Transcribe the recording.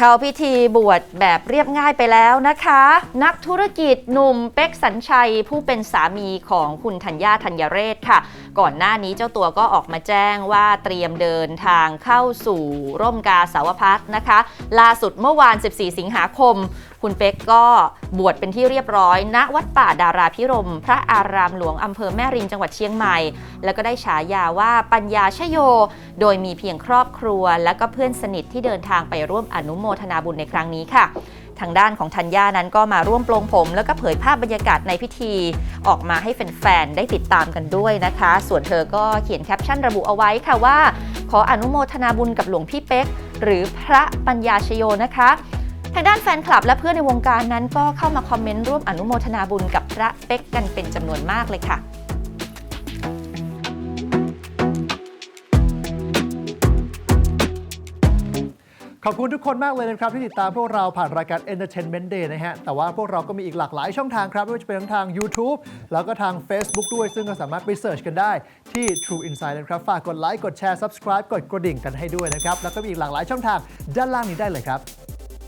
เข้าพิธีบวชแบบเรียบง่ายไปแล้วนะคะ นักธุรกิจหนุ่มเป็กสัญชัยผู้เป็นสามีของคุณธัญญาธัญเรศค่ะ ก่อนหน้านี้เจ้าตัวก็ออกมาแจ้งว่าเตรียมเดินทางเข้าสู่ร่มกาสาวพัฒนะคะ ล่าสุดเมื่อวาน 14 สิงหาคมคุณเป็กก็บวชเป็นที่เรียบร้อย ณวัดป่าดาราพิรม พระอารามหลวงอำเภอแม่ริมจังหวัดเชียงใหม่ แล้วก็ได้ฉายาว่าปัญญาชโย โดยมีเพียงครอบครัว และก็เพื่อนสนิทที่เดินทางไปร่วมอนุโมทนาบุญในครั้งนี้ค่ะทางด้านของธัญญานั้นก็มาร่วมปลงผม แล้วก็เผยภาพบรรยากาศในพิธี ออกมาให้แฟนๆ ได้ติดตามกันด้วยนะคะ ส่วนเธอก็เขียนแคปชั่นระบุเอาไว้ค่ะว่า ขออนุโมทนาบุญกับหลวงพี่เป๊ก หรือพระปัญญาชโยนะคะางด้านแฟนคลับและเพื่อนในวงการนั้นก็เข้ามาคอมเมนต์ร่วมอนุโมทนาบุญกับพระเป๊กกันเป็นจำนวนมากเลยค่ะขอบคุณทุกคนมากเลยนะครับ ที่ติดตามพวกเราผ่านรายการ Entertainment Day นะฮะ แต่ว่าพวกเราก็มีอีกหลากหลายช่องทางครับ ไม่ว่าจะเป็นทั้งทาง YouTube แล้วก็ทาง Facebook ด้วย ซึ่งก็สามารถไปเสิร์ชกันได้ที่ True Insight นะครับ ฝากกดไลค์กดแชร์ Subscribe กดกระดิ่งกันให้ด้วยนะครับ แล้วก็มีอีกหลากหลายช่องทางด้านล่างนี้ได้เลยครับ